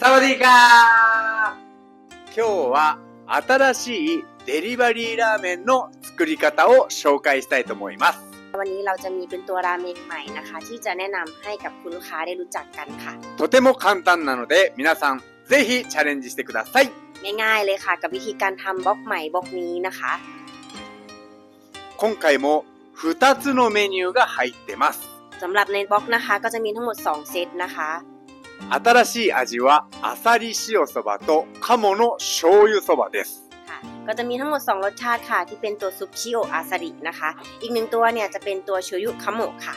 サワディーカー今日は新しいデリバリーラーメンの作り方を紹介したいと思います。 วันนี้เราจะมีเป็นตัวราเมงใหม่นะคะ ที่จะแนะนำให้กับคุณลูกค้าได้รู้จักกันค่ะ とても簡単なので皆さんぜひチャレンジしてください。 ง่ายๆเลยค่ะ กับวิธีการทำบล็อกใหม่บล็อกนี้นะคะ 今回も2つのメニューが入ってます。 สำหรับในบล็อกนะคะ ก็จะมีทั้งหมด 2 เซตนะคะ 新しい味はあさり塩そばと鴨の醤油そばです。 ค่ะ ก็จะมีทั้งหมด 2 รสชาติค่ะ ที่เป็นตัวซุปชิโออาซารินะคะ อีกหนึ่งตัวเนี่ยจะเป็นตัวโชยุคาโมะค่ะ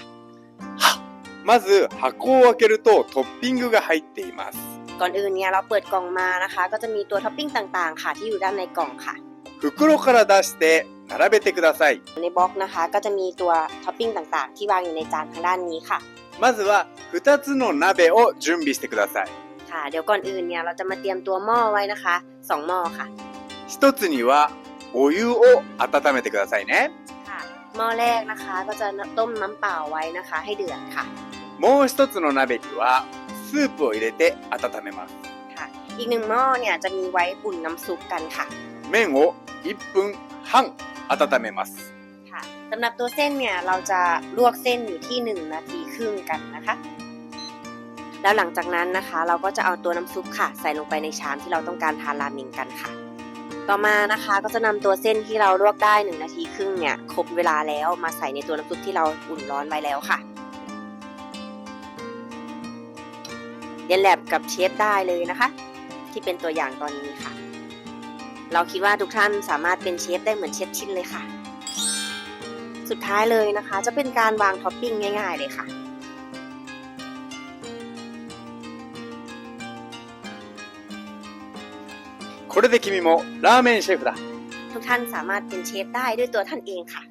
まず箱を開けるとトッピングが入っています。 ก่อนอื่นเนี่ยเราเปิดกล่องมานะคะ ก็จะมีตัวท็อปปิ้งต่างๆ ค่ะ ที่อยู่ด้านในกล่องค่ะ 袋から出して並べてください。 ในบล็อกนะคะ ก็จะมีตัวท็อปปิ้งต่างๆ ที่วางอยู่ในจานทางด้านนี้ค่ะ まずは2つの鍋を準備してください。 ค่ะ เดี๋ยวก่อนอื่นเนี่ยเราจะมาเตรียมตัวหม้อไว้นะคะสองหม้อค่ะ 一つにはお湯を温めてくださいね。 ค่ะ หม้อแรกนะคะก็จะต้มน้ำเปล่าไว้นะคะ ให้เดือดค่ะ もう一つの鍋にはスープを入れて温めます。 ค่ะ อีกหนึ่งหม้อเนี่ยจะมีไว้อุ่นน้ำซุปกันค่ะ 麺を1分半温めます。 สำหรับตัวเส้นเนี่ยเราจะลวกเส้นอยู่ที่ 1 นาทีครึ่งกันนะคะ แล้วหลังจากนั้นนะคะ เราก็จะเอาตัวน้ำซุปค่ะ ใส่ลงไปในชามที่เราต้องการทานราเมงกันค่ะ ต่อมานะคะก็จะนำตัวเส้นที่เราลวกได้ 1 นาทีครึ่งเนี่ยครบเวลาแล้วมาใส่ในตัวน้ำซุปที่เราอุ่นร้อนไว้แล้วค่ะเรียนแบบกับเชฟได้เลยนะคะ ที่เป็นตัวอย่างตอนนี้ค่ะ เราคิดว่าทุกท่านสามารถเป็นเชฟได้เหมือนเชฟชินเลยค่ะ สุดท้ายเลยนะคะ จะเป็นการวางท็อปปิ้งง่าย ๆ เลยค่ะ これで君もラーメンシェフだ。 ทุกท่านสามารถเป็นเชฟได้ด้วยตัวท่านเองค่ะ